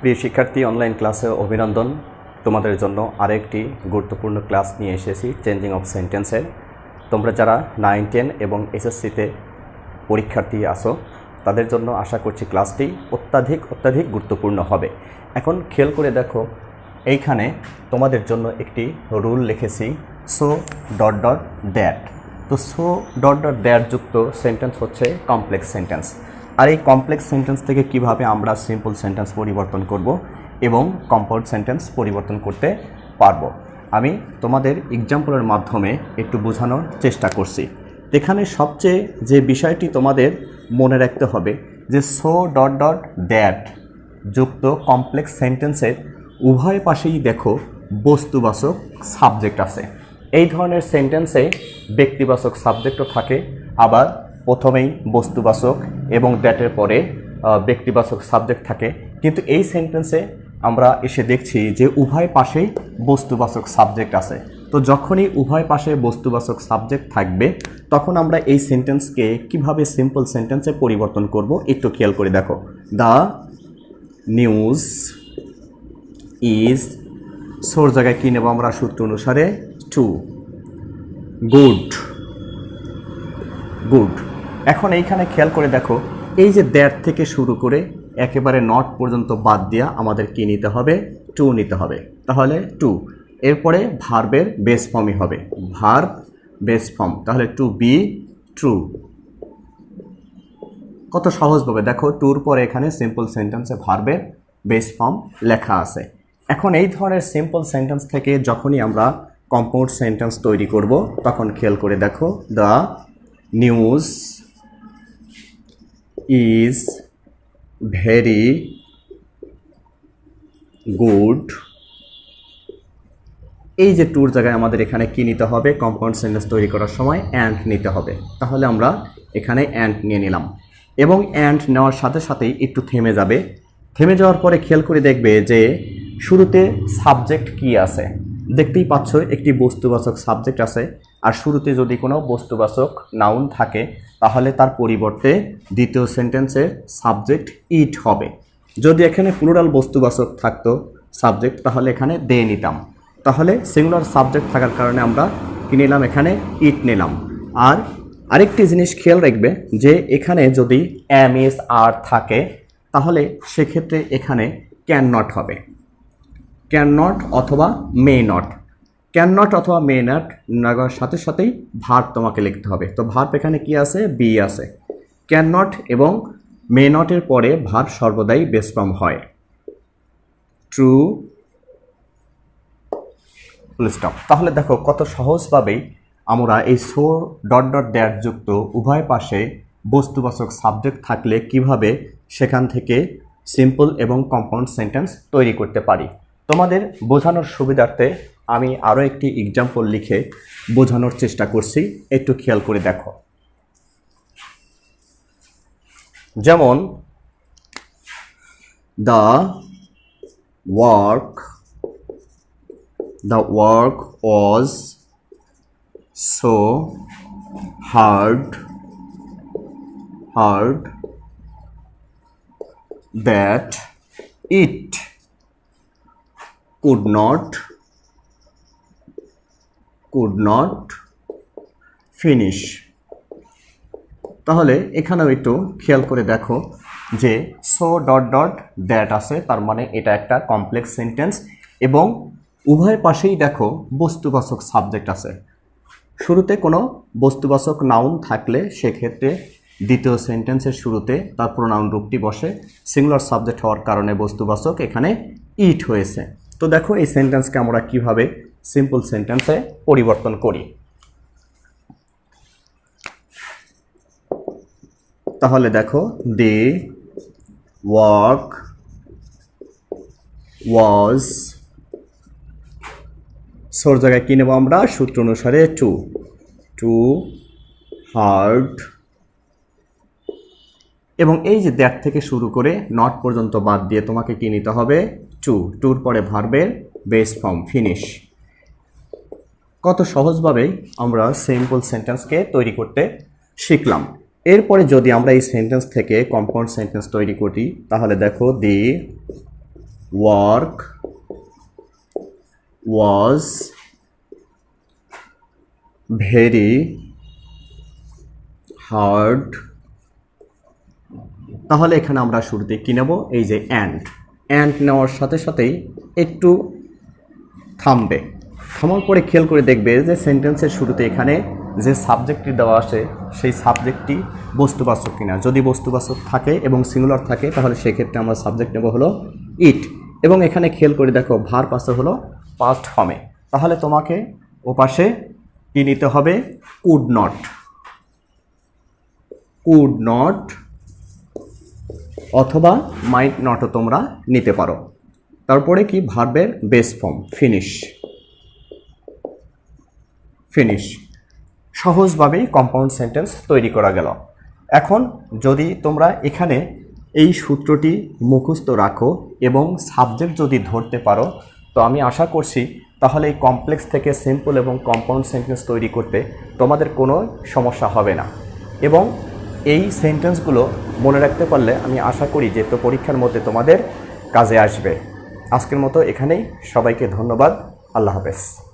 প্রিয় শিক্ষার্থী অনলাইন ক্লাসে অভিনন্দন। তোমাদের জন্য আরেকটি গুরুত্বপূর্ণ ক্লাস নিয়ে এসেছি চেঞ্জিং অফ সেন্টেন্সের তোমরা যারা নাইন টেন এবং এসএসসিতে পরীক্ষার্থী আসো তাদের জন্য আশা করছি ক্লাসটি অত্যাধিক অত্যাধিক গুরুত্বপূর্ণ হবে। এখন খেয়াল করে দেখো, এইখানে তোমাদের জন্য একটি রুল লিখেছি সো ডট ডট দ্যাট তো সো ডট ডট দ্যাট যুক্ত সেন্টেন্স হচ্ছে কমপ্লেক্স সেন্টেন্স আর এই কমপ্লেক্স সেন্টেন্স থেকে কীভাবে আমরা সিম্পল সেন্টেন্স পরিবর্তন করব এবং কম্পাউন্ড সেন্টেন্স পরিবর্তন করতে পারব? আমি তোমাদের এক্সাম্পলের মাধ্যমে একটু বোঝানোর চেষ্টা করছি। এখানে সবচেয়ে যে বিষয়টি তোমাদের মনে রাখতে হবে যে সো ডট ডট দ্যাট যুক্ত কমপ্লেক্স সেন্টেন্সের উভয় পাশেই দেখো বস্তুবাচক সাবজেক্ট আছে। এই ধরনের সেন্টেন্সে ব্যক্তিবাচক সাবজেক্টও থাকে, আবার প্রথমেই বস্তুবাচক এবং দ্যাটের পরে ব্যক্তিবাচক সাবজেক্ট থাকে। কিন্তু এই সেন্টেন্সে আমরা এসে দেখছি যে উভয় পাশেই বস্তুবাচক সাবজেক্ট আছে। তো যখনই উভয় পাশে বস্তুবাচক সাবজেক্ট থাকবে, তখন আমরা এই সেন্টেন্সকে কীভাবে সিম্পল সেন্টেন্সে পরিবর্তন করব একটু খেয়াল করে দেখো। দ্য নিউজ ইজ সোর জায়গায় কী নেব আমরা সূত্র অনুসারে? টু গুড গুড এখন এইখানে খেয়াল করে দেখো, এই যে দ্যাট থেকে শুরু করে একেবারে নট পর্যন্ত বাদ দিয়া আমাদের কি নিতে হবে টু নিতে হবে। তাহলে টু এরপরে ভার্বের বেস ফর্মই হবে। ভার্ব বেস ফর্ম তাহলে টু বি ট্রু কত সহজভাবে দেখো টুর পরে এখানে সিম্পল সেন্টেন্সে ভার্বের বেস ফর্ম লেখা আছে। এখন এই ধরনের সিম্পল সেন্টেন্স থেকে যখনই আমরা কম্পাউন্ড সেন্টেন্স তৈরি করব, তখন খেয়াল করে দেখো the news is very good এই যে ট্যুর জায়গায় আমাদের এখানে কি নিতে হবে? কম্পাউন্ড সেন্টেন্স তৈরি করার সময় অ্যান্ড নিতে হবে। তাহলে আমরা এখানে অ্যান্ড নিয়ে নিলাম। এবং অ্যান্ড নেওয়ার সাথে সাথেই একটু থেমে যাবে। থেমে যাওয়ার পরে খেয়াল করে দেখবে যে শুরুতে সাবজেক্ট কি আছে? দেখতেই পাচ্ছ একটি বস্তুবাচক সাবজেক্ট আছে। আর শুরুতে যদি কোনো বস্তুবাচক নাউন থাকে, তাহলে তার পরিবর্তে দ্বিতীয় সেন্টেন্সে সাবজেক্ট ইট হবে। যদি এখানে প্লুরাল বস্তুবাচক থাকতো সাবজেক্ট তাহলে এখানে দে নিতাম। তাহলে সিঙ্গুলার সাবজেক্ট থাকার কারণে আমরা কি নিলাম? এখানে ইট নিলাম। আর আরেকটি জিনিস খেয়াল রাখবে যে এখানে যদি এম এস আর থাকে, তাহলে সেক্ষেত্রে এখানে ক্যান নট হবে। ক্যান নট অথবা মে নট ক্যান নট অথবা মে নট লাগার সাথে সাথেই ভার্ব তোমাকে লিখতে হবে। তো ভার্ব এখানে কি আছে? বি আছে। ক্যান নট এবং মে নটের পরে ভার্ব সর্বদাই বেসফর্ম হয়। ট্রু স্টপ তাহলে দেখো কত সহজভাবেই আমরা এই সো ডট ডট দ্যাট যুক্ত উভয় পাশে বস্তুবাচক সাবজেক্ট থাকলে কীভাবে সেখান থেকে সিম্পল এবং কম্পাউন্ড সেন্টেন্স তৈরি করতে পারি। তোমাদের বোঝানোর সুবিধার্থে আমি আরও একটি এক্সাম্পল লিখে বোঝানোর চেষ্টা করছি। একটু খেয়াল করে দেখো। যেমন the work the work was so hard hard that it could not, could not finish. তাহলে এখানেও একটু খেয়াল করে দেখো যে সো ডট ডট দ্যাট আছে, তার মানে এটা একটা কমপ্লেক্স সেন্টেন্স এবং উভয় পাশেই দেখো বস্তুবাচক সাবজেক্ট আছে। শুরুতে কোনো বস্তুবাচক নাউন থাকলে সেক্ষেত্রে দ্বিতীয় সেন্টেন্সের শুরুতে তার প্রোনাউন রূপটি বসে। সিঙ্গুলার সাবজেক্ট হওয়ার কারণে বস্তুবাচক এখানে ইট হয়েছে। তো দেখো এই সেন্টেন্সকে আমরা কীভাবে সিম্পল সেন্টেন্সে পরিবর্তন করি। তাহলে দেখো, দি ওয়ার্ক ওয়াজ, সোর জায়গায় কী নেব আমরা? সূত্র অনুসারে টু। টু, হার্ড, এবং এই যে দ্যাট থেকে শুরু করে নট পর্যন্ত বাদ দিয়ে তোমাকে কি নিতে হবে? টু। টুর পরে ভার্বের বেস ফর্ম, ফিনিশ। কত সহজভাবেই আমরা সিম্পল সেন্টেন্সকে তৈরি করতে শিখলাম। এরপরে যদি আমরা এই সেন্টেন্স থেকে কম্পাউন্ড সেন্টেন্স তৈরি করি, তাহলে দেখো the work was very hard তাহলে এখানে আমরা শুরুতে কী নেব? এই যে অ্যান্ড অ্যান্ড নেওয়ার সাথে সাথেই একটু থামবে। থামার পরে খেয়াল করে দেখবে যে সেন্টেন্সের শুরুতে এখানে যে সাবজেক্টটি দেওয়া আসে সেই সাবজেক্টটি বস্তুবাচক কিনা। যদি বস্তুবাচক থাকে এবং সিঙ্গুলার থাকে, তাহলে সেক্ষেত্রে আমরা সাবজেক্ট নেব হলো ইট। এবং এখানে খেয়াল করে দেখো, ভার পাশে হলো পাস্ট ফর্মে তাহলে তোমাকে ও পাশে কী নিতে হবে? কুড নট কুড নট অথবা মাইট নটও তোমরা নিতে পারো। তারপরে কি? ভার্বের বেস ফর্ম ফিনিশ ফিনিশ। সহজভাবেই কম্পাউন্ড সেন্টেন্স তৈরি করা গেল। এখন যদি তোমরা এখানে এই সূত্রটি মুখস্থ রাখো এবং সাবজেক্ট যদি ধরতে পারো, তো আমি আশা করছি তাহলে এই কমপ্লেক্স থেকে সিম্পল এবং কম্পাউন্ড সেন্টেন্স তৈরি করতে তোমাদের কোনো সমস্যা হবে না। এবং এই সেন্টেন্সগুলো মনে রাখতে পারলে আমি আশা করি যে তো পরীক্ষার মধ্যে তোমাদের কাজে আসবে। আজকের মতো এখানেই। সবাইকে ধন্যবাদ। আল্লাহ হাফেজ।